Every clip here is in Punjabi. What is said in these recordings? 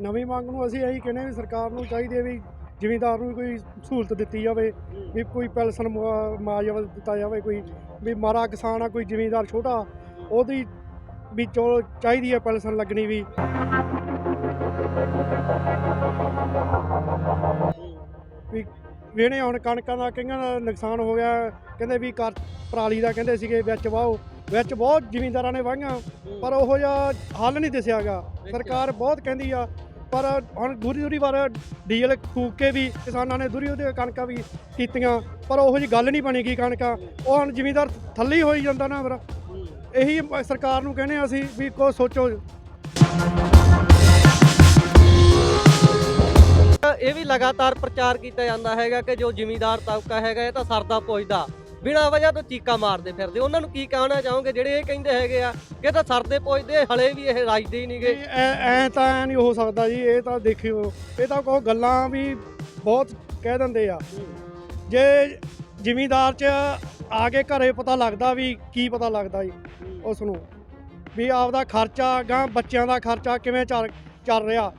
ਨਵੀਂ ਮੰਗ ਨੂੰ ਅਸੀਂ ਇਹੀ ਕਹਿੰਦੇ ਵੀ ਸਰਕਾਰ ਨੂੰ ਚਾਹੀਦੀ ਹੈ ਵੀ ਜ਼ਿਮੀਂਦਾਰ ਨੂੰ ਕੋਈ ਸਹੂਲਤ ਦਿੱਤੀ ਜਾਵੇ ਵੀ ਕੋਈ ਪੈਨਸ਼ਨ ਮੁਆ- ਮੁਆਵਜ਼ਾ ਦਿੱਤਾ ਜਾਵੇ ਕੋਈ ਵੀ ਮਾਰਾ ਕਿਸਾਨ ਆ ਕੋਈ ਜ਼ਿਮੀਂਦਾਰ ਛੋਟਾ ਉਹਦੀ ਵੀ ਚਲੋ ਚਾਹੀਦੀ ਹੈ ਪੈਨਸ਼ਨ ਲੱਗਣੀ ਵੀ। ਵੀ ਵੇਣੇ ਹੁਣ ਕਣਕਾਂ ਦਾ ਕਈਆਂ ਦਾ ਨੁਕਸਾਨ ਹੋ ਗਿਆ ਕਹਿੰਦੇ ਵੀ ਕਰ ਪਰਾਲੀ ਦਾ ਕਹਿੰਦੇ ਸੀਗੇ ਵਿੱਚ ਵਾਹੋ ਵਿੱਚ ਬਹੁਤ ਜ਼ਿਮੀਂਦਾਰਾਂ ਨੇ ਵਾਹੀਆਂ ਪਰ ਉਹੋ ਜਿਹਾ ਹੱਲ ਨਹੀਂ ਦਿਸਿਆਗਾ ਸਰਕਾਰ ਬਹੁਤ ਕਹਿੰਦੀ ਆ ਪਰ ਹੁਣ ਦੂਰੀ ਦੂਰੀ ਵਾਰ ਡੀਜ਼ਲ ਫੂਕ ਕੇ ਵੀ ਕਿਸਾਨਾਂ ਨੇ ਦੂਰੀ ਉਹਦੇ ਕਣਕਾਂ ਵੀ ਕੀਤੀਆਂ, ਪਰ ਉਹੋ ਜੀ ਗੱਲ ਨਹੀਂ ਬਣੀ ਗੀ ਕਣਕਾਂ। ਉਹ ਹੁਣ ਜ਼ਿਮੀਂਦਾਰ ਥੱਲੇ ਹੀ ਹੋਈ ਜਾਂਦਾ ਨਾ ਫਿਰ। ਇਹੀ ਸਰਕਾਰ ਨੂੰ ਕਹਿੰਦੇ ਅਸੀਂ ਵੀ ਕੋ ਸੋਚੋ। ਇਹ ਵੀ ਲਗਾਤਾਰ ਪ੍ਰਚਾਰ ਕੀਤਾ ਜਾਂਦਾ ਹੈਗਾ ਕਿ ਜੋ ਜ਼ਿਮੀਂਦਾਰ ਤਬਕਾ ਹੈਗਾ ਇਹ ਤਾਂ ਸਰਦਾ ਪੁੱਜਦਾ। ਬਿਨਾਂ ਵਜ੍ਹਾ ਤੋਂ ਚੀਕਾ ਮਾਰਦੇ ਫਿਰਦੇ। ਉਹਨਾਂ ਨੂੰ ਕੀ ਕਹਿਣਾ ਚਾਹੋਗੇ? ਜਿਹੜੇ ਇਹ ਕਹਿੰਦੇ ਹੈਗੇ ਆ ਕਿ ਇਹ ਤਾਂ ਸਰਦੇ ਪੁੱਛਦੇ ਹਲੇ ਵੀ ਇਹ ਰਾਜਦੇ ਹੀ ਨਹੀਂਗੇ। ਐ ਐ ਤਾਂ ਐਂ ਨਹੀਂ ਹੋ ਸਕਦਾ ਜੀ ਇਹ ਤਾਂ ਦੇਖਿਓ। ਇਹ ਤਾਂ ਕੋ ਗੱਲਾਂ ਵੀ ਬਹੁਤ ਕਹਿ ਦਿੰਦੇ ਆ। ਜੇ ਜ਼ਿਮੀਂਦਾਰ ਚ ਆ ਕੇ ਘਰੇ ਪਤਾ ਲੱਗਦਾ ਵੀ ਕੀ ਪਤਾ ਲੱਗਦਾ ਜੀ ਉਸ ਨੂੰ। ਵੀ ਆਪਦਾ ਖਰਚਾ ਗਾਂ ਬੱਚਿਆਂ ਦਾ ਖਰਚਾ ਕਿਵੇਂ ਚੱਲ ਚੱਲ ਰਿਹਾ।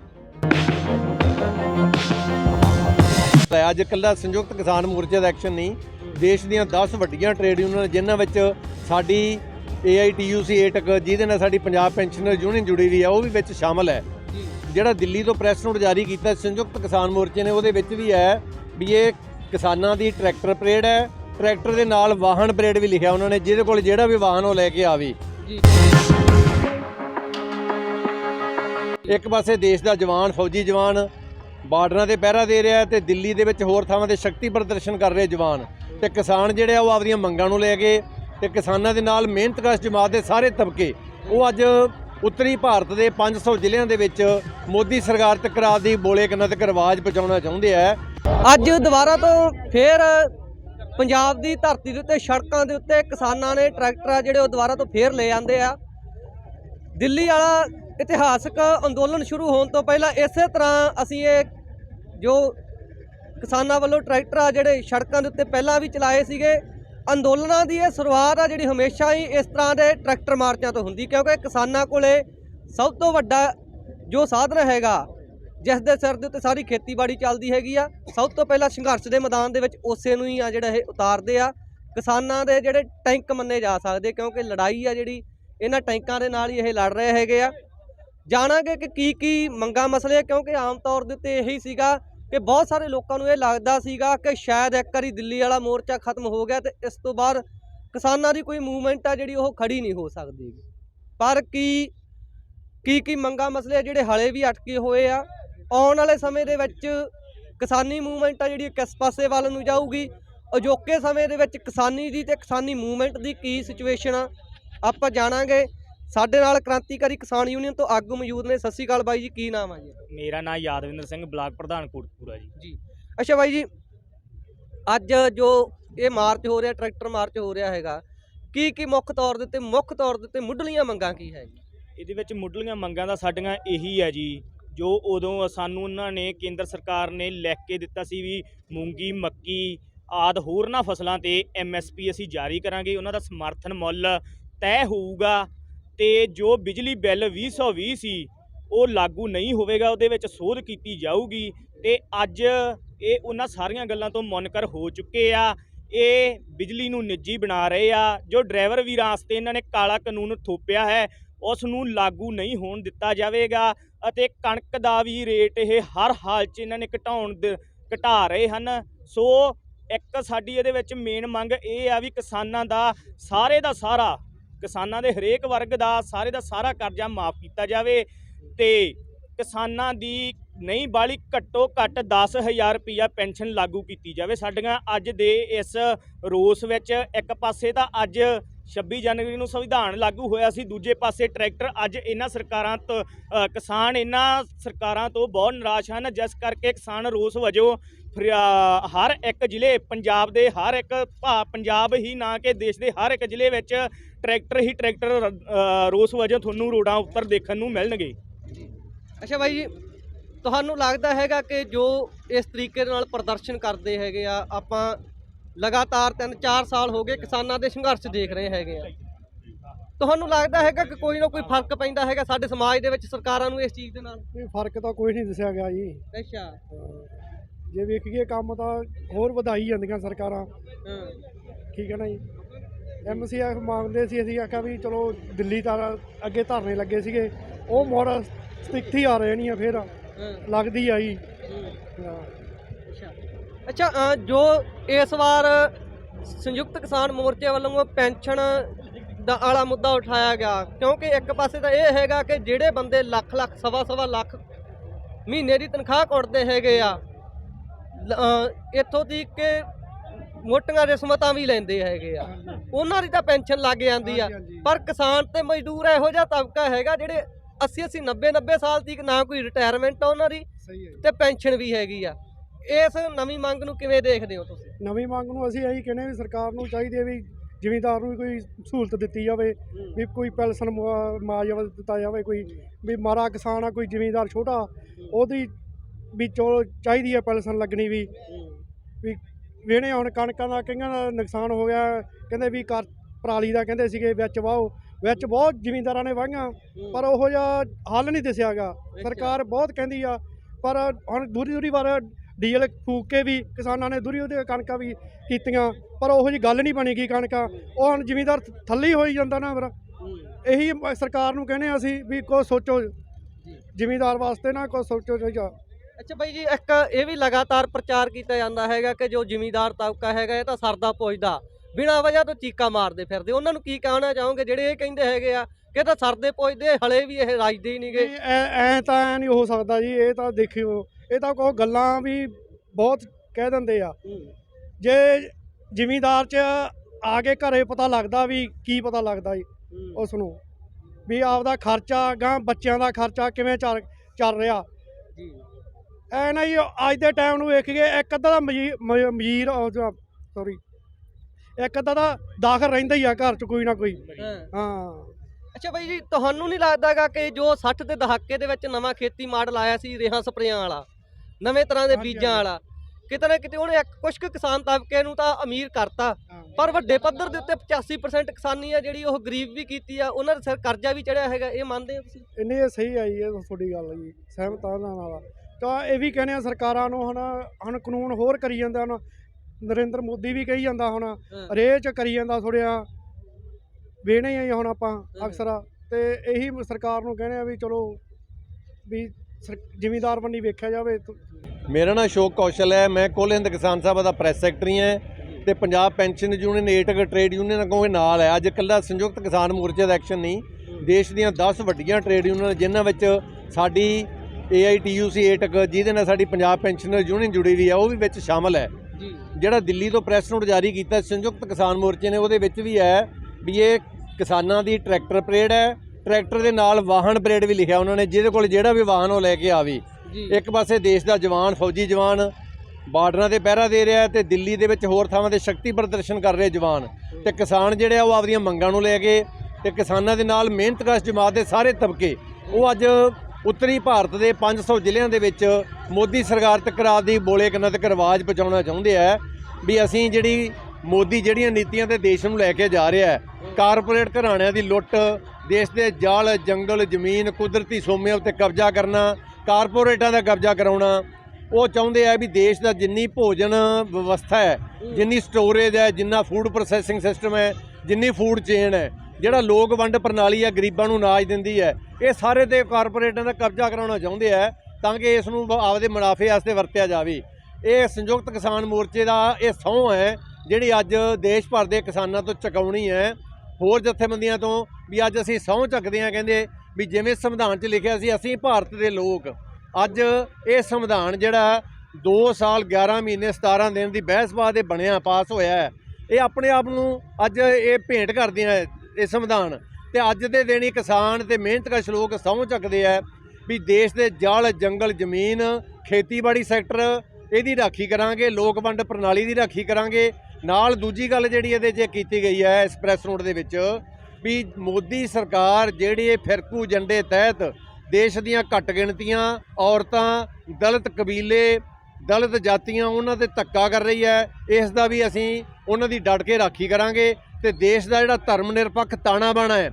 ਅੱਜ ਇਕੱਲਾ ਸੰਯੁਕਤ ਕਿਸਾਨ ਮੋਰਚੇ ਦਾ ਐਕਸ਼ਨ ਨਹੀਂ। ਦੇਸ਼ ਦੀਆਂ 10 ਵੱਡੀਆਂ ਟ੍ਰੇਡ ਯੂਨੀਅਨ ਜਿਨ੍ਹਾਂ ਵਿੱਚ ਸਾਡੀ AITUC ਏਟਕ ਜਿਹਦੇ ਨਾਲ ਸਾਡੀ ਪੰਜਾਬ ਪੈਨਸ਼ਨਰ ਯੂਨੀਅਨ ਜੁੜੀ ਹੋਈ ਹੈ ਉਹ ਵੀ ਵਿੱਚ ਸ਼ਾਮਲ ਹੈ। ਜਿਹੜਾ ਦਿੱਲੀ ਤੋਂ ਪ੍ਰੈਸ ਨੋਟ ਜਾਰੀ ਕੀਤਾ ਸੰਯੁਕਤ ਕਿਸਾਨ ਮੋਰਚੇ ਨੇ ਉਹਦੇ ਵਿੱਚ ਵੀ ਹੈ ਵੀ ਇਹ ਕਿਸਾਨਾਂ ਦੀ ਟਰੈਕਟਰ ਪਰੇਡ ਹੈ। ਟਰੈਕਟਰ ਦੇ ਨਾਲ ਵਾਹਨ ਪਰੇਡ ਵੀ ਲਿਖਿਆ ਉਹਨਾਂ ਨੇ ਜਿਹਦੇ ਕੋਲ ਜਿਹੜਾ ਵੀ ਵਾਹਨ ਉਹ ਲੈ ਕੇ ਆਵੇ। ਇੱਕ ਪਾਸੇ ਦੇਸ਼ ਦਾ ਜਵਾਨ ਫੌਜੀ ਜਵਾਨ ਬਾਰਡਰਾਂ ਤੇ ਪਹਿਰਾ ਦੇ ਰਿਹਾ ਤੇ ਦਿੱਲੀ ਦੇ ਵਿੱਚ ਹੋਰ ਥਾਵਾਂ ਤੇ ਸ਼ਕਤੀ ਪ੍ਰਦਰਸ਼ਨ ਕਰ ਰਹੇ ਜਵਾਨ। ਤੇ ਕਿਸਾਨ ਜਿਹੜੇ ਆ ਉਹ ਆਪਦੀਆਂ ਮੰਗਾਂ ਨੂੰ ਲੈ ਕੇ ਤੇ ਕਿਸਾਨਾਂ ਦੇ ਨਾਲ ਮਿਹਨਤਕਸ਼ ਜਮਾਤ ਦੇ ਸਾਰੇ ਤਬਕੇ, ਉਹ ਅੱਜ ਉੱਤਰੀ ਭਾਰਤ ਦੇ 500 ਜ਼ਿਲ੍ਹਿਆਂ ਦੇ ਵਿੱਚ ਮੋਦੀ ਸਰਕਾਰ ਤੱਕ ਦੀ ਬੋਲੇ ਕੰਨਾਂ ਤੱਕ ਆਵਾਜ਼ ਪਹੁੰਚਾਉਣਾ ਚਾਹੁੰਦੇ ਆ। ਅੱਜ ਦੁਬਾਰਾ ਤੋਂ ਫੇਰ ਪੰਜਾਬ ਦੀ ਧਰਤੀ ਦੇ ਉੱਤੇ, ਸੜਕਾਂ ਦੇ ਉੱਤੇ ਕਿਸਾਨਾਂ ਨੇ ਟਰੈਕਟਰ ਆ ਜਿਹੜੇ ਉਹ ਦੁਬਾਰਾ ਤੋਂ ਫੇਰ ਲੈ ਆਂਦੇ ਆ। ਦਿੱਲੀ ਵਾਲਾ ਇਤਿਹਾਸਕ ਅੰਦੋਲਨ ਸ਼ੁਰੂ ਹੋਣ ਤੋਂ ਪਹਿਲਾਂ ਇਸੇ ਤਰ੍ਹਾਂ ਅਸੀਂ ਇਹ ਜੋ ਕਿਸਾਨਾਂ ਵੱਲੋਂ ਟਰੈਕਟਰ ਆ ਜਿਹੜੇ ਸੜਕਾਂ ਦੇ ਉੱਤੇ ਪਹਿਲਾਂ ਵੀ ਚਲਾਏ ਸੀਗੇ। ਅੰਦੋਲਨਾਂ ਦੀ ਇਹ ਸ਼ੁਰੂਆਤ ਆ ਜਿਹੜੀ ਹਮੇਸ਼ਾ ਹੀ ਇਸ ਤਰ੍ਹਾਂ ਦੇ ਟਰੈਕਟਰ ਮਾਰਚਾਂ ਤੋਂ ਹੁੰਦੀ, ਕਿਉਂਕਿ ਕਿਸਾਨਾਂ ਕੋਲੇ ਸਭ ਤੋਂ ਵੱਡਾ ਜੋ ਸਾਧਨ ਹੈਗਾ, ਜਿਸ ਦੇ ਸਿਰ ਦੇ ਉੱਤੇ ਸਾਰੀ ਖੇਤੀਬਾੜੀ ਚੱਲਦੀ ਹੈਗੀ ਆ, ਸਭ ਤੋਂ ਪਹਿਲਾਂ ਸੰਘਰਸ਼ ਦੇ ਮੈਦਾਨ ਦੇ ਵਿੱਚ ਉਸੇ ਨੂੰ ਹੀ ਆ ਜਿਹੜਾ ਇਹ ਉਤਾਰਦੇ ਆ। ਕਿਸਾਨਾਂ ਦੇ ਜਿਹੜੇ ਟੈਂਕ ਮੰਨੇ ਜਾ ਸਕਦੇ, ਕਿਉਂਕਿ ਲੜਾਈ ਆ ਜਿਹੜੀ, ਇਹਨਾਂ ਟੈਂਕਾਂ ਦੇ ਨਾਲ ਹੀ ਇਹ ਲੜ ਰਹੇ ਹੈਗੇ ਆ। ਜਾਣਾਂਗੇ ਕਿ ਕੀ ਕੀ ਮੰਗਾ ਮਸਲੇ ਆ, ਕਿਉਂਕਿ ਆਮ ਤੌਰ ਦੇ ਉੱਤੇ ਇਹੀ ਸੀਗਾ ਕਿ ਬਹੁਤ ਸਾਰੇ ਲੋਕਾਂ ਨੂੰ ਇਹ ਲੱਗਦਾ ਸੀਗਾ ਕਿ ਸ਼ਾਇਦ ਇੱਕ ਵਾਰੀ ਦਿੱਲੀ ਵਾਲਾ ਮੋਰਚਾ ਖਤਮ ਹੋ ਗਿਆ ਤੇ ਇਸ ਤੋਂ ਬਾਅਦ ਕਿਸਾਨਾਂ ਦੀ ਕੋਈ ਮੂਵਮੈਂਟ ਆ ਜਿਹੜੀ ਉਹ ਖੜੀ ਨਹੀਂ ਹੋ ਸਕਦੀ ਪਰ ਕੀ ਕੀ ਕੀ ਮੰਗਾ ਮਸਲੇ ਆ ਜਿਹੜੇ ਹਲੇ ਵੀ ਅਟਕੇ ਹੋਏ ਆ, ਆਉਣ ਵਾਲੇ ਸਮੇਂ ਦੇ ਵਿੱਚ ਕਿਸਾਨੀ ਮੂਵਮੈਂਟ ਆ ਜਿਹੜੀ ਕਿਸ ਪਾਸੇ ਵੱਲ ਨੂੰ ਜਾਊਗੀ, ਅਜੋਕੇ ਸਮੇਂ ਦੇ ਵਿੱਚ ਕਿਸਾਨੀ ਦੀ ਤੇ ਕਿਸਾਨੀ ਮੂਵਮੈਂਟ ਦੀ ਕੀ ਸਿਚੁਏਸ਼ਨ ਆ, ਆਪਾਂ ਜਾਣਾਂਗੇ। ਸਾਡੇ ਨਾਲ ਕ੍ਰਾਂਤੀਕਾਰੀ ਕਿਸਾਨ ਯੂਨੀਅਨ ਤੋਂ ਆਗੂ ਮੌਜੂਦ ਨੇ। ਸਤਿ ਸ਼੍ਰੀ ਅਕਾਲ ਬਾਈ ਜੀ ਕੀ ਨਾਮ ਆ ਜੀ? ਮੇਰਾ ਨਾਮ ਯਾਦਵਿੰਦਰ ਸਿੰਘ ਬਲਾਕ ਪ੍ਰਧਾਨ ਕੋਟਪੂਰਾ ਜੀ। ਜੀ। ਅੱਛਾ ਬਾਈ ਜੀ ਅੱਜ ਜੋ ਇਹ ਮਾਰਚ ਹੋ ਰਿਹਾ ਟਰੈਕਟਰ ਮਾਰਚ ਹੋ ਰਿਹਾ ਹੈਗਾ ਕੀ ਕੀ ਮੁੱਖ ਤੌਰ ਦੇ ਉੱਤੇ ਮੁੱਖ ਤੌਰ ਦੇ ਉੱਤੇ ਮੁੱਢਲੀਆਂ ਮੰਗਾਂ ਕੀ ਹੈ ਜੀ? ਇਹਦੇ ਵਿੱਚ ਮੁੱਢਲੀਆਂ ਮੰਗਾਂ ਦਾ ਸਾਡੀਆਂ ਇਹੀ ਹੈ ਜੀ ਜੋ ਉਦੋਂ ਸਾਨੂੰ ਉਹਨਾਂ ਨੇ ਕੇਂਦਰ ਸਰਕਾਰ ਨੇ ਲਿਖ ਕੇ ਦਿੱਤਾ ਸੀ ਵੀ ਮੂੰਗੀ ਮੱਕੀ ਆਦ ਹੋਰਨਾਂ ਫਸਲਾਂ ਤੇ ਐਮਐਸਪੀ ਅਸੀਂ ਜਾਰੀ ਕਰਾਂਗੇ। ਉਹਨਾਂ ਦਾ ਸਮਰਥਨ ਮੁੱਲ ਤੈਅ ਹੋਊਗਾ। ਤੇ ਜੋ ਬਿਜਲੀ ਬਿੱਲ 2020 ਸੀ ਉਹ ਲਾਗੂ ਨਹੀਂ ਹੋਵੇਗਾ, ਉਹਦੇ ਵਿੱਚ ਸੋਧ ਕੀਤੀ ਜਾਊਗੀ। ਤੇ ਅੱਜ ਇਹ ਉਹਨਾਂ ਸਾਰੀਆਂ ਗੱਲਾਂ ਤੋਂ ਮੁਨਕਰ ਹੋ ਚੁੱਕੇ ਆ। ਇਹ ਬਿਜਲੀ ਨੂੰ ਨਿੱਜੀ ਬਣਾ ਰਹੇ ਆ। ਜੋ ਡਰਾਈਵਰ ਵੀਰਾਂ ਵਾਸਤੇ ਇਹਨਾਂ ਨੇ ਕਾਲਾ ਕਾਨੂੰਨ ਥੋਪਿਆ ਹੈ, ਉਸ ਨੂੰ ਲਾਗੂ ਨਹੀਂ ਹੋਣ ਦਿੱਤਾ ਜਾਵੇਗਾ ਅਤੇ ਕਣਕ ਦਾ ਵੀ ਰੇਟ ਇਹ ਹਰ ਹਾਲ 'ਚ ਇਹਨਾਂ ਨੇ ਘਟਾਉਣ ਦੇ, ਘਟਾ ਰਹੇ ਹਨ। ਸੋ ਇੱਕ ਸਾਡੀ ਇਹਦੇ ਵਿੱਚ ਮੇਨ ਮੰਗ ਇਹ ਆ ਵੀ ਕਿਸਾਨਾਂ ਦਾ, ਸਾਰੇ ਦਾ ਸਾਰਾ ਕਿਸਾਨਾਂ ਦੇ ਹਰੇਕ ਵਰਗ ਦਾ ਸਾਰੇ ਦਾ ਸਾਰਾ ਕਰਜ਼ਾ ਮਾਫ ਕੀਤਾ ਜਾਵੇ ਤੇ ਕਿਸਾਨਾਂ ਦੀ ਨਹੀਂ ਬਾਲੀ ਘੱਟੋ ਘੱਟ 10000 ਰੁਪਇਆ ਪੈਨਸ਼ਨ ਲਾਗੂ ਕੀਤੀ ਜਾਵੇ ਸਾਡੀਆਂ ਅੱਜ ਦੇ ਇਸ ਰੋਸ ਵਿੱਚ ਇੱਕ ਪਾਸੇ ਤਾਂ ਅੱਜ 26 ਜਨਵਰੀ ਨੂੰ ਸੰਵਿਧਾਨ ਲਾਗੂ ਹੋਇਆ ਸੀ। ਦੂਜੇ ਪਾਸੇ ਟਰੈਕਟਰ ਅੱਜ ਇਹਨਾਂ ਸਰਕਾਰਾਂ ਤੋਂ ਕਿਸਾਨ ਇਹਨਾਂ ਸਰਕਾਰਾਂ ਤੋਂ ਬਹੁਤ ਨਿਰਾਸ਼ ਹਨ। ਜਿਸ ਕਰਕੇ ਕਿਸਾਨ ਰੋਸ ਵਜੋਂ ਫਿਰ, ਹਰ ਇੱਕ ਜ਼ਿਲ੍ਹੇ ਪੰਜਾਬ ਦੇ ਹਰ ਇੱਕ ਭਾ ਪੰਜਾਬ ਹੀ ਨਾ ਕਿ ਦੇਸ਼ ਦੇ ਹਰ ਇੱਕ ਜ਼ਿਲ੍ਹੇ ਵਿੱਚ ਟਰੈਕਟਰ ਹੀ ਟਰੈਕਟਰ ਰੋਸ ਵਜੋਂ ਤੁਹਾਨੂੰ ਰੋਡਾਂ ਉੱਪਰ ਦੇਖਣ ਨੂੰ ਮਿਲਣਗੇ। ਅੱਛਾ ਬਾਈ ਜੀ ਤੁਹਾਨੂੰ ਲੱਗਦਾ ਹੈਗਾ ਕਿ ਜੋ ਇਸ ਤਰੀਕੇ ਨਾਲ ਪ੍ਰਦਰਸ਼ਨ ਕਰਦੇ ਹੈਗੇ ਆ ਆਪਾਂ ਲਗਾਤਾਰ 3-4 ਸਾਲ ਹੋ ਗਏ ਕਿਸਾਨਾਂ ਦੇ ਸੰਘਰਸ਼ ਦੇਖ ਰਹੇ ਹੈਗੇ ਆ। ਤੁਹਾਨੂੰ ਲੱਗਦਾ ਹੈਗਾ ਕਿ ਕੋਈ ਨਾ ਕੋਈ ਫ਼ਰਕ ਪੈਂਦਾ ਹੈਗਾ ਸਾਡੇ ਸਮਾਜ ਦੇ ਵਿੱਚ ਸਰਕਾਰਾਂ ਨੂੰ ਇਸ ਚੀਜ਼ ਦੇ ਨਾਲ? ਇਹ ਫ਼ਰਕ ਤਾਂ ਕੋਈ ਨਹੀਂ ਦੱਸਿਆ ਗਿਆ ਜੀ। ਅੱਛਾ। ਜੇ ਵੇਖੀਏ ਕੰਮ ਤਾਂ ਹੋਰ ਵਧਾਈ ਜਾਂਦੀਆਂ ਸਰਕਾਰਾਂ। ਠੀਕ ਹੈ ਨਾ ਜੀ। ਐਮਸੀਐਫ ਮੰਗਦੇ ਸੀ ਅਸੀਂ ਆਖਿਆ ਵੀ ਚਲੋ ਦਿੱਲੀ ਤਾਂ ਅੱਗੇ ਧਰਨੇ ਲੱਗੇ ਸੀਗੇ। ਉਹ ਮੋੜ ਸਥਿਤੀ ਆ ਰਹੇ ਨਹੀਂ ਆ ਫਿਰ ਲੱਗਦੀ ਆ ਜੀ ਹੂੰ। ਅੱਛਾ ਅ, ਜੋ ਇਸ ਵਾਰ ਸੰਯੁਕਤ ਕਿਸਾਨ ਮੋਰਚੇ ਵੱਲੋਂ ਪੈਨਸ਼ਨ ਦਾ ਆਲਾ ਮੁੱਦਾ ਉਠਾਇਆ ਗਿਆ ਕਿਉਂਕਿ ਇੱਕ ਪਾਸੇ ਤਾਂ ਇਹ ਹੈਗਾ ਕਿ ਜਿਹੜੇ ਬੰਦੇ ਲੱਖ ਲੱਖ ਸਵਾ ਸਵਾ ਲੱਖ ਮਹੀਨੇ ਦੀ ਤਨਖਾਹ ਕੁੱਟਦੇ ਹੈਗੇ ਆ ਲ- ਅ, ਇੱਥੋਂ ਦੀ ਕਿ ਮੋਟੀਆਂ ਰਿਸ਼ਵਤਾਂ ਵੀ ਲੈਂਦੇ ਹੈਗੇ ਆ ਉਹਨਾਂ ਦੀ ਤਾਂ ਪੈਨਸ਼ਨ ਲੱਗ ਜਾਂਦੀ ਆ ਹਾਂਜੀ, ਹਾਂਜੀ। ਪਰ ਕਿਸਾਨ ਤੇ ਮਜ਼ਦੂਰ ਇਹੋ ਜਿਹਾ ਤਬਕਾ ਹੈਗਾ ਜਿਹੜੇ 80 80 90 90 ਸਾਲ ਤੱਕ ਨਾ ਕੋਈ ਰਿਟਾਇਰਮੈਂਟ ਆ ਉਹਨਾਂ ਦੀ ਸਹੀ ਹੈ। ਤੇ ਪੈਨਸ਼ਨ ਵੀ ਹੈਗੀ ਆ ਇਸ ਨਵੀਂ ਮੰਗ ਨੂੰ ਕਿਵੇਂ ਦੇਖਦੇ ਹੋ ਤੁਸੀਂ? ਨਵੀਂ ਮੰਗ ਨੂੰ ਅਸੀਂ ਇਹੀ ਕਹਿੰਦੇ ਵੀ ਸਰਕਾਰ ਨੂੰ ਚਾਹੀਦੀ ਹੈ ਵੀ ਜ਼ਿਮੀਂਦਾਰ ਨੂੰ ਵੀ ਕੋਈ ਸਹੂਲਤ ਦਿੱਤੀ ਜਾਵੇ ਵੀ ਕੋਈ ਪੈਨਸ਼ਨ ਮੁਆ- ਮੁਆਵਜ਼ਾ ਦਿੱਤਾ ਜਾਵੇ ਕੋਈ ਵੀ ਮਾਰਾ ਕਿਸਾਨ ਆ ਕੋਈ ਜ਼ਿਮੀਂਦਾਰ ਛੋਟਾ ਉਹਦੀ ਵੀ ਚਲੋ ਚਾਹੀਦੀ ਹੈ ਪੈਨਸ਼ਨ ਲੱਗਣੀ ਵੀ। ਵੀ ਵੇਣੇ ਹੁਣ ਕਣਕਾਂ ਦਾ ਕਈਆਂ ਦਾ ਨੁਕਸਾਨ ਹੋ ਗਿਆ ਕਹਿੰਦੇ ਵੀ ਕਰ ਪਰਾਲੀ ਦਾ ਕਹਿੰਦੇ ਸੀਗੇ ਵਿੱਚ ਵਾਹੋ ਵਿੱਚ ਬਹੁਤ ਜ਼ਿਮੀਂਦਾਰਾਂ ਨੇ ਵਾਹੀਆਂ ਪਰ ਉਹੋ ਜਿਹਾ ਹੱਲ ਨਹੀਂ ਦਿਸਿਆਗਾ ਸਰਕਾਰ ਬਹੁਤ ਕਹਿੰਦੀ ਆ ਪਰ ਹੁਣ ਦੂਰੀ ਦੂਰੀ ਵਾਰ ਡੀਜ਼ਲ ਫੂਕ ਕੇ ਵੀ ਕਿਸਾਨਾਂ ਨੇ ਦੂਰੀ ਉਹਦੇ ਕਣਕਾਂ ਵੀ ਕੀਤੀਆਂ ਪਰ ਉਹੋ ਜੀ ਗੱਲ ਨਹੀਂ ਬਣੇਗੀ ਕਣਕਾਂ। ਉਹ ਹੁਣ ਜ਼ਿਮੀਂਦਾਰ ਥੱਲੇ ਹੀ ਹੋਈ ਜਾਂਦਾ ਨਾ ਫਿਰ। ਇਹੀ ਸਰਕਾਰ ਨੂੰ ਕਹਿੰਦੇ ਅਸੀਂ ਵੀ ਕੁਛ ਸੋਚੋ ਜ਼ਿਮੀਂਦਾਰ ਵਾਸਤੇ ਨਾ ਕੁਛ ਸੋਚੋ ਚਾਹੀਦਾ ਅੱਛਾ ਬਾਈ ਜੀ ਇੱਕ ਇਹ ਵੀ ਲਗਾਤਾਰ ਪ੍ਰਚਾਰ ਕੀਤਾ ਜਾਂਦਾ ਹੈਗਾ ਕਿ ਜੋ ਜ਼ਿਮੀਂਦਾਰ ਤਬਕਾ ਹੈਗਾ ਇਹ ਤਾਂ ਸਰਦਾ ਪੁੱਜਦਾ। ਬਿਨਾਂ ਵਜ੍ਹਾ ਤੋਂ ਚੀਕਾ ਮਾਰਦੇ ਫਿਰਦੇ। ਉਹਨਾਂ ਨੂੰ ਕੀ ਕਹਿਣਾ ਚਾਹੋਗੇ? ਜਿਹੜੇ ਇਹ ਕਹਿੰਦੇ ਹੈਗੇ ਆ ਕਿ ਤਾਂ ਸਰਦੇ ਪੁੱਜਦੇ ਹਲੇ ਵੀ ਇਹ ਰਾਜਦੇ ਹੀ ਨਹੀਂਗੇ ਨਹੀਂ, ਐ ਐ ਤਾਂ ਐ ਨਹੀਂ ਹੋ ਸਕਦਾ ਜੀ ਇਹ ਤਾਂ ਦੇਖਿਓ। ਇਹ ਤਾਂ ਕੋਈ ਗੱਲਾਂ ਵੀ ਬਹੁਤ ਕਹਿ ਦਿੰਦੇ ਆ। ਜੇ ਜ਼ਿਮੀਂਦਾਰ ਚ ਆ ਕੇ ਘਰੇ ਪਤਾ ਲੱਗਦਾ ਵੀ ਕੀ ਪਤਾ ਲੱਗਦਾ ਜੀ ਉਸ ਨੂੰ ਵੀ ਆਪਦਾ ਖਰਚਾ ਗਾਂ ਬੱਚਿਆਂ ਦਾ ਖਰਚਾ ਕਿਵੇਂ ਚੱਲ ਚੱਲ ਰਿਹਾ। ਜੀ। ਐ ਨਾ ਜੀ ਅੱਜ ਦੇ ਟਾਈਮ ਨੂੰ ਵੇਖ ਕੇ ਇੱਕ ਅੱਧਾ ਦਾ ਮਜੀਰ ਸੌਰੀ ਇੱਕ ਅੱਧਾ ਦਾ ਦਾਖਲ ਰਹਿੰਦਾ ਹੀ ਆ ਘਰ ਚ ਕੋਈ ਨਾ ਕੋਈ। ਹਾਂ। ਹਾਂ। ਅੱਛਾ ਬਾਈ ਜੀ ਤੁਹਾਨੂੰ ਨਹੀਂ ਲੱਗਦਾਗਾ ਕਿ ਜੋ 60 ਦੇ ਦਹਾਕੇ ਦੇ ਵਿੱਚ ਨਵਾਂ ਖੇਤੀ ਮਾਡਲ ਆਇਆ ਸੀ ਰੇਹਾਂ ਸਪਰੇਆਂ ਵਾਲਾ? ਨਵੇਂ ਤਰ੍ਹਾਂ ਦੇ ਬੀਜਾਂ। ਵਾਲਾ। ਕਿਤੇ ਨਾ ਕਿਤੇ ਉਹਨੇ ਇੱਕ ਕੁਝ ਕੁ ਕਿਸਾਨ ਤਬਕੇ ਨੂੰ ਤਾਂ ਅਮੀਰ ਕਰਤਾ। ਪਰ ਵੱਡੇ ਪੱਧਰ ਦੇ ਉੱਤੇ 85% ਕਿਸਾਨੀ ਆ ਜਿਹੜੀ ਉਹ ਗਰੀਬ ਵੀ ਕੀਤੀ ਆ ਉਹਨਾਂ ਦੇ ਸਿਰ ਕਰਜ਼ਾ ਵੀ ਚੜਿਆ ਹੈਗਾ ਇਹ ਮੰਨਦੇ ਹੋ ਤੁਸੀਂ? ਇੰਨੇ ਇਹ ਸਹੀ ਆਈ ਤਾਂ ਤੁਹਾਡੀ ਗੱਲ ਜੀ। ਸਹਿਮਤ ਆ ਨਾਲ। ਤਾਂ ਇਹ ਵੀ ਕਹਿੰਦੇ ਆ ਸਰਕਾਰਾਂ ਨੂੰ ਹੁਣ ਹੁਣ ਕਾਨੂੰਨ ਹੋਰ ਕਰੀ ਜਾਂਦਾ ਹੁਣ। ਨਰਿੰਦਰ ਮੋਦੀ ਵੀ ਕਹੀ ਜਾਂਦਾ ਹੁਣ ਹਾਂ। ਰੇਹ ਚ ਕਰੀ ਜਾਂਦਾ ਥੋੜਿਆ ਵੇਣੇ ਹੀ ਆ ਹੁਣ ਆਪਾਂ ਅਕਸਰ। ਤੇ ਇਹੀ ਸਰਕਾਰ ਨੂੰ ਕਹਿੰਦੇ ਆ ਵੀ ਚਲੋ ਵੀ ਜ਼ਿਮੀਦਾਰ ਬੰਨੀ ਵੇਖਿਆ ਜਾਵੇ ਮੇਰਾ ਨਾਮ ਅਸ਼ੋਕ ਕੌਸ਼ਲ ਹੈ। ਮੈਂ ਕੁੱਲ ਹਿੰਦ ਕਿਸਾਨ ਸਭਾ ਦਾ ਪ੍ਰੈਸ ਸੈਕਟਰੀ ਹਾਂ ਤੇ Punjab pension union AITUC trade union ਕੋਲ ਨਾਲ ਹੈ। ਅੱਜ ਇਕੱਲਾ ਸੰਯੁਕਤ ਕਿਸਾਨ ਮੋਰਚੇ ਦਾ ਐਕਸ਼ਨ ਨਹੀਂ। ਦੇਸ਼ ਦੀਆਂ 10 ਵੱਡੀਆਂ ਟ੍ਰੇਡ ਯੂਨੀਅਨ ਜਿਨ੍ਹਾਂ ਵਿੱਚ ਸਾਡੀ AITUC ਏਟਕ ਜਿਹਦੇ ਨਾਲ ਸਾਡੀ ਪੰਜਾਬ ਪੈਨਸ਼ਨਰ ਯੂਨੀਅਨ ਜੁੜੀ ਹੋਈ ਹੈ ਉਹ ਵੀ ਵਿੱਚ ਸ਼ਾਮਲ ਹੈ। ਜਿਹੜਾ ਦਿੱਲੀ ਤੋਂ ਪ੍ਰੈਸ ਨੋਟ ਜਾਰੀ ਕੀਤਾ ਸੰਯੁਕਤ ਕਿਸਾਨ ਮੋਰਚੇ ਨੇ ਉਹਦੇ ਵਿੱਚ ਵੀ ਹੈ ਵੀ ਇਹ ਕਿਸਾਨਾਂ ਦੀ ਟਰੈਕਟਰ ਪਰੇਡ ਹੈ। ਟਰੈਕਟਰ ਦੇ ਨਾਲ ਵਾਹਨ ਪਰੇਡ ਵੀ ਲਿਖਿਆ ਉਹਨਾਂ ਨੇ ਜਿਹਦੇ ਕੋਲ ਜਿਹੜਾ ਵੀ ਵਾਹਨ ਉਹ ਲੈ ਕੇ ਆਵੇ। ਇੱਕ ਪਾਸੇ ਦੇਸ਼ ਦਾ ਜਵਾਨ ਫੌਜੀ ਜਵਾਨ ਬਾਰਡਰਾਂ ਤੇ ਪਹਿਰਾ ਦੇ ਰਿਹਾ ਤੇ ਦਿੱਲੀ ਦੇ ਵਿੱਚ ਹੋਰ ਥਾਵਾਂ ਤੇ ਸ਼ਕਤੀ ਪ੍ਰਦਰਸ਼ਨ ਕਰ ਰਹੇ ਜਵਾਨ। ਤੇ ਕਿਸਾਨ ਜਿਹੜੇ ਆ ਉਹ ਆਪਦੀਆਂ ਮੰਗਾਂ ਨੂੰ ਲੈ ਕੇ ਤੇ ਕਿਸਾਨਾਂ ਦੇ ਨਾਲ ਮਿਹਨਤਕਸ਼ ਜਮਾਤ ਦੇ ਸਾਰੇ ਤਬਕੇ। ਉਹ ਅੱਜ ਉੱਤਰੀ ਭਾਰਤ ਦੇ 500 ਜ਼ਿਲ੍ਹਿਆਂ ਦੇ ਵਿੱਚ ਮੋਦੀ ਸਰਕਾਰ ਤੱਕ ਆਪਦੀ ਬੋਲੇ ਕੰਨਾਂ ਤੱਕ ਆਵਾਜ਼ ਪਹੁੰਚਾਉਣਾ ਚਾਹੁੰਦੇ ਆ ਵੀ ਅਸੀਂ ਜਿਹੜੀ ਮੋਦੀ ਜਿਹੜੀਆਂ ਨੀਤੀਆਂ ਤੇ ਦੇਸ਼ ਨੂੰ ਲੈ ਕੇ ਜਾ ਰਿਹਾ ਹੈ ਕਾਰਪੋਰੇਟ ਘਰਾਣਿਆਂ ਦੀ ਲੁੱਟ ਦੇਸ਼ ਦੇ ਜਲ ਜੰਗਲ ਜ਼ਮੀਨ ਕੁਦਰਤੀ ਸੋਮਿਆਂ ਉੱਤੇ ਕਬਜ਼ਾ ਕਰਨਾ ਕਾਰਪੋਰੇਟਾਂ ਦਾ ਕਬਜ਼ਾ ਕਰਾਉਣਾ ਉਹ ਚਾਹੁੰਦੇ ਆ ਵੀ ਦੇਸ਼ ਦਾ ਜਿੰਨੀ ਭੋਜਨ ਵਿਵਸਥਾ ਹੈ ਜਿੰਨੀ ਸਟੋਰੇਜ ਹੈ ਜਿੰਨਾ ਫੂਡ ਪ੍ਰੋਸੈਸਿੰਗ ਸਿਸਟਮ ਹੈ ਜਿੰਨੀ ਫੂਡ ਚੇਨ ਹੈ ਜਿਹੜਾ ਲੋਕ ਵੰਡ ਪ੍ਰਣਾਲੀ ਹੈ ਗਰੀਬਾਂ ਨੂੰ ਅਨਾਜ ਦਿੰਦੀ ਹੈ ਇਹ ਸਾਰੇ ਤੇ ਕਾਰਪੋਰੇਟਾਂ ਦਾ ਕਬਜ਼ਾ ਕਰਾਉਣਾ ਚਾਹੁੰਦੇ ਆ ਤਾਂ ਕਿ ਇਸ ਨੂੰ ਆਪਦੇ ਮੁਨਾਫੇ ਵਾਸਤੇ ਵਰਤਿਆ ਜਾਵੇ। ਇਹ ਸੰਯੁਕਤ ਕਿਸਾਨ ਮੋਰਚੇ ਦਾ ਇਹ ਸਹੁੰ ਹੈ ਜਿਹੜੀ ਅੱਜ ਦੇਸ਼ ਭਰ ਦੇ ਕਿਸਾਨਾਂ ਤੋਂ ਚੁਕਾਉਣੀ ਹੈ ਹੋਰ ਜਥੇਬੰਦੀਆਂ ਤੋਂ ਵੀ ਅੱਜ ਅਸੀਂ ਸਹੁੰ ਚੱਕਦੇ ਹਾਂ, ਕਹਿੰਦੇ ਵੀ ਜਿਵੇਂ ਸੰਵਿਧਾਨ 'ਚ ਲਿਖਿਆ ਸੀ, ਅਸੀਂ ਭਾਰਤ ਦੇ ਲੋਕ ਅੱਜ ਇਹ ਸੰਵਿਧਾਨ ਜਿਹੜਾ 2 ਸਾਲ 11 ਮਹੀਨੇ 17 ਦਿਨ ਦੀ ਬਹਿਸ ਬਾਅਦ ਇਹ ਬਣਿਆ, ਪਾਸ ਹੋਇਆ ਹੈ। ਇਹ ਆਪਣੇ ਆਪ ਨੂੰ ਅੱਜ ਇਹ ਭੇਂਟ ਕਰਦੇ ਹੈ ਇਹ ਸੰਵਿਧਾਨ। ਤੇ ਅੱਜ ਦੇ ਦਿਨ ਹੀ ਕਿਸਾਨ ਤੇ ਮਿਹਨਤਕਸ਼ ਲੋਕ ਸਹੁੰ ਚੱਕਦੇ ਆ ਵੀ ਦੇਸ਼ ਦੇ ਜਲ, ਜੰਗਲ, ਜ਼ਮੀਨ, ਖੇਤੀਬਾੜੀ ਸੈਕਟਰ ਇਹਦੀ ਰਾਖੀ ਕਰਾਂਗੇ, ਲੋਕ ਵੰਡ ਪ੍ਰਣਾਲੀ ਦੀ ਰਾਖੀ ਕਰਾਂਗੇ। ਨਾਲ ਦੂਜੀ ਗੱਲ ਜਿਹੜੀ ਇਹਦੇ 'ਚ ਕੀਤੀ ਗਈ ਹੈ ਇਸ ਪ੍ਰੈਸ ਨੋਟ ਦੇ ਵਿੱਚ ਵੀ ਮੋਦੀ ਸਰਕਾਰ ਜਿਹੜੇ ਫਿਰਕੂ ਏਜੰਡੇ ਤਹਿਤ ਦੇਸ਼ ਦੀਆਂ ਘੱਟ ਗਿਣਤੀਆਂ ਔਰਤਾਂ, ਦਲਿਤ ਕਬੀਲੇ, ਦਲਿਤ ਜਾਤੀਆਂ ਉਹਨਾਂ ਤੇ ਧੱਕਾ ਕਰ ਰਹੀ ਹੈ। ਇਸ ਦਾ ਵੀ ਅਸੀਂ ਉਹਨਾਂ ਦੀ ਡਟ ਕੇ ਰਾਖੀ ਕਰਾਂਗੇ ਤੇ ਦੇਸ਼ ਦਾ ਜਿਹੜਾ ਧਰਮ ਨਿਰਪੱਖ ਤਾਣਾ ਬਾਣਾ ਹੈ,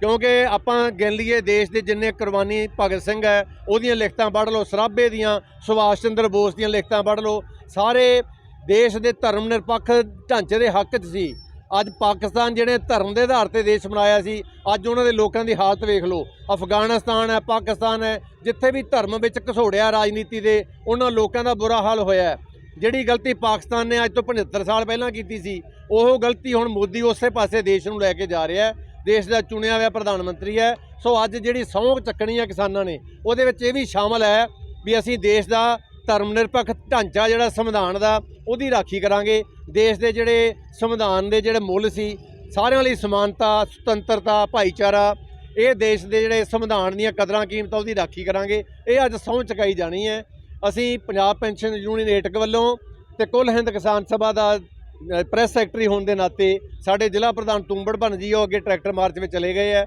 ਕਿਉਂਕਿ ਆਪਾਂ ਗਿਣ ਲਈਏ ਦੇਸ਼ ਦੇ ਜਿੰਨੇ ਕੁਰਬਾਨੀ ਭਗਤ ਸਿੰਘ ਹੈ, ਉਹਦੀਆਂ ਲਿਖਤਾਂ ਪੜ੍ਹ ਲਓ, ਸਰਾਭੇ ਦੀਆਂ, ਸੁਭਾਸ਼ ਚੰਦਰ ਬੋਸ ਦੀਆਂ ਲਿਖਤਾਂ ਪੜ੍ਹ ਲਓ, ਸਾਰੇ ਦੇਸ਼ ਦੇ ਧਰਮ ਨਿਰਪੱਖ ਢਾਂਚੇ ਦੇ ਹੱਕ 'ਚ ਸੀ। ਅੱਜ ਪਾਕਿਸਤਾਨ ਜਿਹੜੇ ਧਰਮ ਦੇ ਆਧਾਰ ਤੇ ਦੇਸ਼ ਬਣਾਇਆ ਸੀ, ਅੱਜ ਉਹਨਾਂ ਦੇ ਲੋਕਾਂ ਦੀ ਹਾਲਤ ਵੇਖ ਲਓ। ਅਫਗਾਨਿਸਤਾਨ ਹੈ, ਪਾਕਿਸਤਾਨ ਹੈ, ਜਿੱਥੇ ਵੀ ਧਰਮ ਵਿੱਚ ਘਸੋੜਿਆ ਰਾਜਨੀਤੀ ਦੇ, ਉਹਨਾਂ ਲੋਕਾਂ ਦਾ ਬੁਰਾ ਹਾਲ ਹੋਇਆ ਜਿਹੜੀ ਗਲਤੀ ਪਾਕਿਸਤਾਨ ਨੇ ਅੱਜ ਤੋਂ 75 ਸਾਲ ਪਹਿਲਾਂ ਕੀਤੀ ਸੀ, ਉਹ ਗਲਤੀ ਹੁਣ ਮੋਦੀ ਉਸੇ ਪਾਸੇ ਦੇਸ਼ ਨੂੰ ਲੈ ਕੇ ਜਾ ਰਿਹਾ ਹੈ। ਦੇਸ਼ ਦਾ ਚੁਣਿਆ ਹੋਇਆ ਪ੍ਰਧਾਨ ਮੰਤਰੀ ਹੈ। ਸੋ ਅੱਜ ਜਿਹੜੀ ਸਹੁੰ ਚੱਕਣੀ ਹੈ ਕਿਸਾਨਾਂ ਨੇ, ਉਹਦੇ ਵਿੱਚ ਇਹ ਵੀ ਸ਼ਾਮਲ ਹੈ ਵੀ ਅਸੀਂ ਦੇਸ਼ ਦਾ ਧਰਮ ਨਿਰਪੱਖ ਢਾਂਚਾ ਜਿਹੜਾ ਸੰਵਿਧਾਨ ਦਾ ਉਹਦੀ ਰਾਖੀ ਕਰਾਂਗੇ। ਦੇਸ਼ ਦੇ ਜਿਹੜੇ ਸੰਵਿਧਾਨ ਦੇ ਜਿਹੜੇ ਮੁੱਲ ਸੀ ਸਾਰਿਆਂ ਲਈ ਸਮਾਨਤਾ ਸੁਤੰਤਰਤਾ ਭਾਈਚਾਰਾ ਇਹ ਦੇਸ਼ ਦੇ ਜਿਹੜੇ ਸੰਵਿਧਾਨ ਦੀਆਂ ਕਦਰਾਂ ਕੀਮਤਾਂ ਉਹਦੀ ਰਾਖੀ ਕਰਾਂਗੇ। ਇਹ ਅੱਜ ਸਹੁੰ ਚੁਕਾਈ ਜਾਣੀ ਹੈ। ਅਸੀਂ ਪੰਜਾਬ ਪੈਨਸ਼ਨ ਯੂਨੀਅਨ ਏਟਕ ਵੱਲੋਂ ਤੇ ਕੁੱਲ ਹਿੰਦ ਕਿਸਾਨ ਸਭਾ ਦਾ ਅ, ਪ੍ਰੈਸ ਸੈਕਟਰੀ ਹੋਣ ਦੇ ਨਾਤੇ ਸਾਡੇ ਜ਼ਿਲ੍ਹਾ ਪ੍ਰਧਾਨ ਤੁੰਬੜ ਭੰਨ ਜੀ ਉਹ ਅੱਗੇ ਟਰੈਕਟਰ ਮਾਰਚ ਵਿੱਚ ਚਲੇ ਗਏ ਹੈ।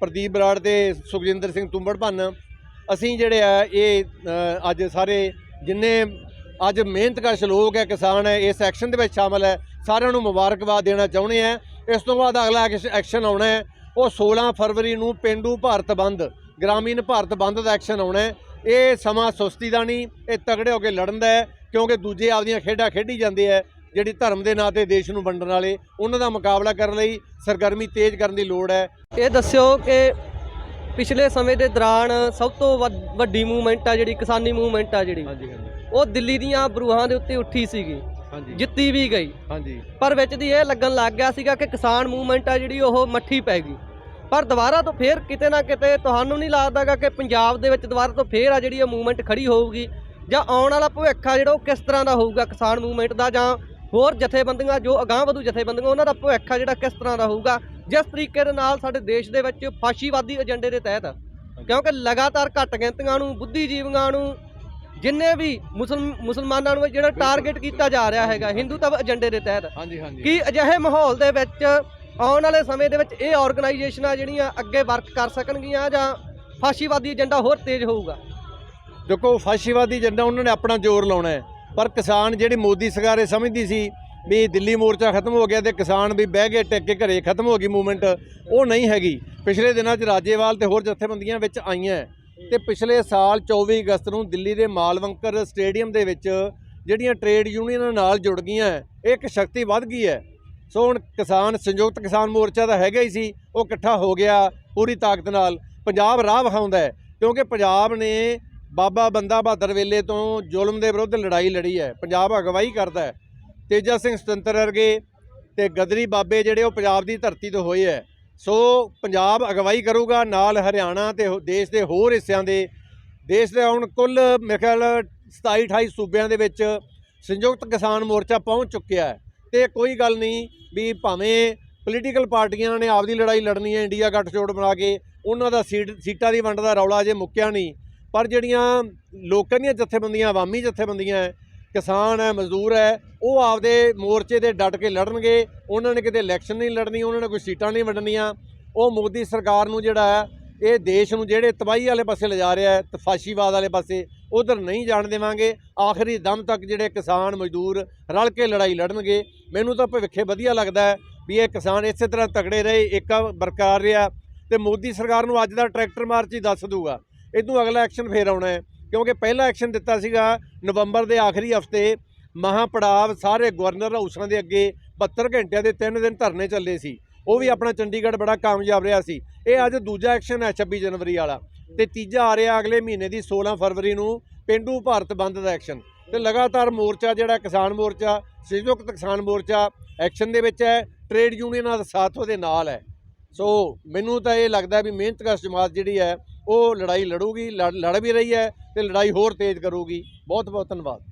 ਪ੍ਰਦੀਪ ਬਰਾੜ ਤੇ ਸੁਖਜਿੰਦਰ ਸਿੰਘ ਤੁੰਬੜ ਭੰਨ। ਅਸੀਂ ਜਿਹੜੇ ਆ ਇਹ ਅੱਜ ਸਾਰੇ ਜਿੰਨੇ ਅੱਜ ਮਿਹਨਤਕਸ਼ ਲੋਕ ਹੈ, ਕਿਸਾਨ ਹੈ, ਇਸ ਐਕਸ਼ਨ ਦੇ ਵਿੱਚ ਸ਼ਾਮਲ ਹੈ, ਸਾਰਿਆਂ ਨੂੰ ਮੁਬਾਰਕਬਾਦ ਦੇਣਾ ਚਾਹੁੰਦੇ ਆ ਇਸ ਤੋਂ ਬਾਅਦ ਅਗਲਾ ਐਕਸ਼- ਐਕਸ਼ਨ ਆਉਣਾ ਹੈ। ਉਹ 16 ਫਰਵਰੀ ਨੂੰ ਪਿੰਡੂ ਭਾਰਤ ਬੰਦ, ਗ੍ਰਾਮੀਣ ਭਾਰਤ ਬੰਦ ਦਾ ਐਕਸ਼ਨ ਆਉਣਾ ਹੈ। ਇਹ ਸਮਾਂ ਸੁਸਤੀ ਦਾ ਨਹੀਂ, ਇਹ ਤਗੜੇ ਹੋ ਕੇ ਲੜਨ ਦਾ ਹੈ, ਕਿਉਂਕਿ ਦੂਜੇ ਆਪਦੀਆਂ ਖੇਡਾਂ ਖੇਡੀ ਜਾਂਦੇ ਆ ਜਿਹੜੀ ਧਰਮ ਦੇ ਨਾਂ ਤੇ ਦੇਸ਼ ਨੂੰ ਵੰਡਣ ਵਾਲੇ, ਉਹਨਾਂ ਦਾ ਮੁਕਾਬਲਾ ਕਰਨ ਲਈ ਸਰਗਰਮੀ ਤੇਜ਼ ਕਰਨ ਦੀ ਲੋੜ ਹੈ। ਇਹ ਦੱਸਿਓ ਕਿ ਪਿਛਲੇ ਸਮੇਂ ਦੇ ਦੌਰਾਨ ਸਭ ਤੋਂ ਵੱਡ- ਵੱਡੀ ਮੂਵਮੈਂਟ ਆ ਜਿਹੜੀ ਕਿਸਾਨੀ ਮੂਵਮੈਂਟ ਆ ਜਿਹੜੀ। ਹਾਂਜੀ ਹਾਂਜੀ। ਉਹ ਦਿੱਲੀ ਦੀਆਂ ਬਰੂਹਾਂ ਦੇ ਉੱਤੇ ਉੱਠੀ ਸੀਗੀ। ਹਾਂਜੀ। ਜਿੱਤੀ ਵੀ ਗਈ। ਹਾਂਜੀ। ਪਰ ਵਿੱਚ ਦੀ ਇਹ ਲੱਗਣ ਲੱਗ ਗਿਆ ਸੀਗਾ ਕਿ ਕਿਸਾਨ ਮੂਵਮੈਂਟ ਆ ਜਿਹੜੀ ਉਹ ਮੱਠੀ ਪੈ ਗਈ। ਪਰ ਦੁਬਾਰਾ ਤੋਂ ਫੇਰ ਕਿਤੇ ਨਾ ਕਿਤੇ ਤੁਹਾਨੂੰ ਨਹੀਂ ਲੱਗਦਾਗਾ ਕਿ ਪੰਜਾਬ ਦੇ ਵਿੱਚ ਦੁਬਾਰਾ ਤੋਂ ਫੇਰ ਆ ਜਿਹੜੀ ਇਹ ਮੂਵਮੈਂਟ ਖੜੀ ਹੋਊਗੀ? ਜਾਂ ਆਉਣ ਵਾਲਾ ਭਵਿੱਖ ਆ ਜਿਹੜਾ ਉਹ ਕਿਸ ਤਰ੍ਹਾਂ ਦਾ ਹੋਊਗਾ ਕਿਸਾਨ ਮੂਵਮੈਂਟ ਦਾ ਜਾਂ ਹੋਰ ਜਥੇਬੰਦੀਆਂ ਜੋ ਅਗਾਂਹ ਵਧੂ ਜਥੇਬੰਦੀਆਂ ਉਹਨਾਂ ਦਾ ਭਵਿੱਖ ਆ ਜਿਹੜਾ ਕਿਸ ਤਰ੍ਹਾਂ ਦਾ ਹੋਊਗਾ? ਜਿਸ ਤਰੀਕੇ ਦੇ ਨਾਲ ਸਾਡੇ ਦੇਸ਼ ਦੇ ਵਿੱਚ ਫਾਸ਼ੀਵਾਦੀ ਏਜੰਡੇ ਦੇ ਤਹਿਤ ਕਿਉਂਕਿ ਲਗਾਤਾਰ ਘੱਟ ਗਿਣਤੀਆਂ ਨੂੰ ਬੁੱਧੀਜੀਵੀਆਂ ਨੂੰ ਜਿੰਨੇ ਵੀ ਮੁਸਲਮ ਮੁਸਲਮਾਨਾਂ ਨੂੰ ਜਿਹੜਾ ਟਾਰਗੇਟ ਕੀਤਾ ਜਾ ਰਿਹਾ ਹੈਗਾ ਹਿੰਦੂਤਵ ਏਜੰਡੇ ਦੇ ਤਹਿਤ। ਹਾਂਜੀ ਹਾਂਜੀ। ਕੀ ਅਜਿਹੇ ਮਾਹੌਲ ਦੇ ਵਿੱਚ ਆਉਣ ਵਾਲੇ ਸਮੇਂ ਦੇ ਵਿੱਚ ਇਹ ਆਰਗੇਨਾਈਜੇਸ਼ਨਾਂ ਜਿਹੜੀਆਂ ਅੱਗੇ ਵਰਕ ਕਰ ਸਕਣਗੀਆਂ ਜਾਂ ਫਾਸ਼ੀਵਾਦੀ ਏਜੰਡਾ ਹੋਰ ਤੇਜ਼ ਹੋਊਗਾ? ਦੇਖੋ ਫਾਸ਼ੀਵਾਦੀ ਏਜੰਡਾ ਉਹਨਾਂ ਨੇ ਆਪਣਾ ਜ਼ੋਰ ਲਾਉਣਾ ਹੈ। ਪਰ ਕਿਸਾਨ ਜਿਹੜੀ ਮੋਦੀ ਸਰਕਾਰ ਇਹ ਸਮਝਦੀ ਸੀ ਵੀ ਦਿੱਲੀ ਮੋਰਚਾ ਖਤਮ ਹੋ ਗਿਆ ਤੇ ਕਿਸਾਨ ਵੀ ਬਹਿ ਗਏ, ਟਿਕ ਕੇ ਘਰੇ, ਖਤਮ ਹੋ ਗਈ ਮੂਵਮੈਂਟ ਉਹ ਨਹੀਂ ਹੈਗੀ। ਪਿਛਲੇ ਦਿਨਾਂ 'ਚ ਰਾਜੇਵਾਲ ਤੇ ਹੋਰ ਜਥੇਬੰਦੀਆਂ ਵਿੱਚ ਆਈਆਂ। ਹੈ। ਤੇ ਪਿਛਲੇ ਸਾਲ 24 ਅਗਸਤ ਨੂੰ ਦਿੱਲੀ ਦੇ ਮਾਲਵੰਕਰ ਸਟੇਡੀਅਮ ਦੇ ਵਿੱਚ ਜਿਹੜੀਆਂ ਟ੍ਰੇਡ ਯੂਨੀਅਨਾਂ ਨਾਲ ਜੁੜ ਗਈਆਂ, ਇਹ ਇੱਕ ਸ਼ਕਤੀ ਵੱਧ ਗਈ ਹੈ। ਸੋ ਹੁਣ ਕਿਸਾਨ, ਸੰਯੁਕਤ ਕਿਸਾਨ ਮੋਰਚਾ ਤਾਂ ਹੈਗਾ ਹੀ ਸੀ, ਉਹ ਇਕੱਠਾ ਹੋ ਗਿਆ ਪੂਰੀ ਤਾਕਤ ਨਾਲ। ਪੰਜਾਬ ਰਾਹ ਵਿਖਾਉਂਦਾ ਕਿਉਂਕਿ ਪੰਜਾਬ ਨੇ ਬਾਬਾ ਬੰਦਾ ਬਹਾਦਰ ਵੇਲੇ ਤੋਂ ਜ਼ੁਲਮ ਦੇ ਵਿਰੁੱਧ ਲੜਾਈ ਲੜੀ ਹੈ। ਪੰਜਾਬ ਅਗਵਾਈ ਕਰਦਾ ਹੈ। ਤੇਜਾ ਸਿੰਘ ਸੁਤੰਤਰ ਵਰਗੇ ਤੇ ਗਦਰੀ ਬਾਬੇ ਜਿਹੜੇ ਉਹ ਪੰਜਾਬ ਦੀ ਧਰਤੀ ਤੋਂ ਹੋਏ ਹੈ ਸੋ ਪੰਜਾਬ ਅਗਵਾਈ ਕਰੂਗਾ ਨਾਲ ਹਰਿਆਣਾ ਤੇ ਹੋ- ਦੇਸ਼ ਦੇ ਹੋਰ ਹਿੱਸਿਆਂ ਦੇ। ਦੇਸ਼ ਦੇ ਹੁਣ ਕੁੱਲ ਮੇਰੇ ਖਿਆਲ 27 28 ਸੂਬਿਆਂ ਦੇ ਵਿੱਚ ਸੰਯੁਕਤ ਕਿਸਾਨ ਮੋਰਚਾ ਪਹੁੰਚ ਚੁੱਕਿਆ ਹੈ ਤੇ ਕੋਈ ਗੱਲ ਨਹੀਂ ਵੀ ਭਾਵੇਂ ਪੋਲੀਟੀਕਲ ਪਾਰਟੀਆਂ ਨੇ ਆਪਦੀ ਲੜਾਈ ਲੜਨੀ ਹੈ ਇੰਡੀਆ ਗੱਠਜੋੜ ਬਣਾ ਕੇ, ਉਹਨਾਂ ਦਾ ਸੀਟ, ਸੀਟਾਂ ਦੀ ਵੰਡ ਦਾ ਰੌਲਾ ਅਜੇ ਮੁੱਕਿਆ ਨਹੀਂ। ਪਰ ਜਿਹੜੀਆਂ ਲੋਕਾਂ ਦੀਆਂ ਜਥੇਬੰਦੀਆਂ ਆਵਾਮੀ ਜਥੇਬੰਦੀਆਂ ਹੈ ਕਿਸਾਨ ਹੈ, ਮਜ਼ਦੂਰ ਹੈ, ਉਹ ਆਪਦੇ ਮੋਰਚੇ ਦੇ ਡਟ ਕੇ ਲੜਨਗੇ। ਉਹਨਾਂ ਨੇ ਕਿਤੇ ਇਲੈਕਸ਼ਨ ਨਹੀਂ ਲੜਨੀ, ਉਹਨਾਂ ਨੇ ਕੋਈ ਸੀਟਾਂ ਨਹੀਂ ਵੰਡਣੀਆਂ। ਉਹ ਮੋਦੀ ਸਰਕਾਰ ਨੂੰ ਜਿਹੜਾ ਹੈ, ਇਹ ਦੇਸ਼ ਨੂੰ ਜਿਹੜੇ ਤਬਾਹੀ ਵਾਲੇ ਪਾਸੇ ਲਿਜਾ ਰਿਹਾ ਹੈ, ਤੇ ਵਾਲੇ ਪਾਸੇ, ਉਧਰ ਨਹੀਂ ਜਾਣ ਦੇਵਾਂਗੇ। ਆਖਰੀ ਦਮ ਤੱਕ ਜਿਹੜੇ ਕਿਸਾਨ, ਮਜ਼ਦੂਰ ਰਲ ਕੇ ਲੜਾਈ ਲੜਨਗੇ। ਮੈਨੂੰ ਤਾਂ ਭਵਿੱਖੇ ਵਧੀਆ ਲੱਗਦਾ ਹੈ ਵੀ ਇਹ ਕਿਸਾਨ ਇਸੇ ਤਰ੍ਹਾਂ ਤਗੜੇ ਰਹੇ, ਏਕਾ ਬਰਕਰਾਰ ਰਿਹਾ। ਤੇ ਮੋਦੀ ਸਰਕਾਰ ਨੂੰ ਅੱਜ ਦਾ ਟਰੈਕਟਰ ਮਾਰਚ ਹੀ ਦੱਸ ਦੂਗਾ ਇਦੋਂ ਅਗਲਾ ਐਕਸ਼ਨ ਫੇਰ ਆਉਣਾ ਹੈ। ਕਿਉਂਕਿ ਪਹਿਲਾ ਐਕਸ਼ਨ ਦਿੱਤਾ ਸੀਗਾ ਨਵੰਬਰ ਦੇ ਆਖਰੀ ਹਫ਼ਤੇ ਮਹਾਪੜਾਵ ਸਾਰੇ ਗਵਰਨਰ ਹਾਊਸਾਂ ਦੇ ਅੱਗੇ 72 ਘੰਟਿਆਂ ਦੇ 3 ਦਿਨ ਧਰਨੇ ਚੱਲੇ ਸੀ। ਉਹ ਵੀ ਆਪਣਾ ਚੰਡੀਗੜ੍ਹ ਬੜਾ ਕਾਮਯਾਬ ਰਿਹਾ ਸੀ। ਇਹ ਅੱਜ ਦੂਜਾ ਐਕਸ਼ਨ ਹੈ 26 ਜਨਵਰੀ ਵਾਲਾ। ਤੇ ਤੀਜਾ ਆ ਰਿਹਾ ਅਗਲੇ ਮਹੀਨੇ ਦੀ 16 ਫਰਵਰੀ ਨੂੰ ਪਿੰਡੂ ਭਾਰਤ ਬੰਦ ਦਾ ਐਕਸ਼ਨ ਤੇ ਲਗਾਤਾਰ ਮੋਰਚਾ ਜਿਹੜਾ ਕਿਸਾਨ ਮੋਰਚਾ, ਸੰਯੁਕਤ ਕਿਸਾਨ ਮੋਰਚਾ ਐਕਸ਼ਨ ਦੇ ਵਿੱਚ ਹੈ। ਟ੍ਰੇਡ ਯੂਨੀਅਨਾਂ ਦਾ ਸਾਥ ਉਹਦੇ ਨਾਲ ਹੈ। ਸੋ ਮੈਨੂੰ ਤਾਂ ਇਹ ਲੱਗਦਾ ਵੀ ਮਿਹਨਤਕਸ਼ ਜਮਾਤ ਜਿਹੜੀ ਹੈ ਉਹ ਲੜਾਈ ਲੜੂਗੀ, ਲੜ ਲੜ ਵੀ ਰਹੀ ਹੈ ਤੇ ਲੜਾਈ ਹੋਰ ਤੇਜ਼ ਕਰੂਗੀ। ਬਹੁਤ ਬਹੁਤ ਧੰਨਵਾਦ।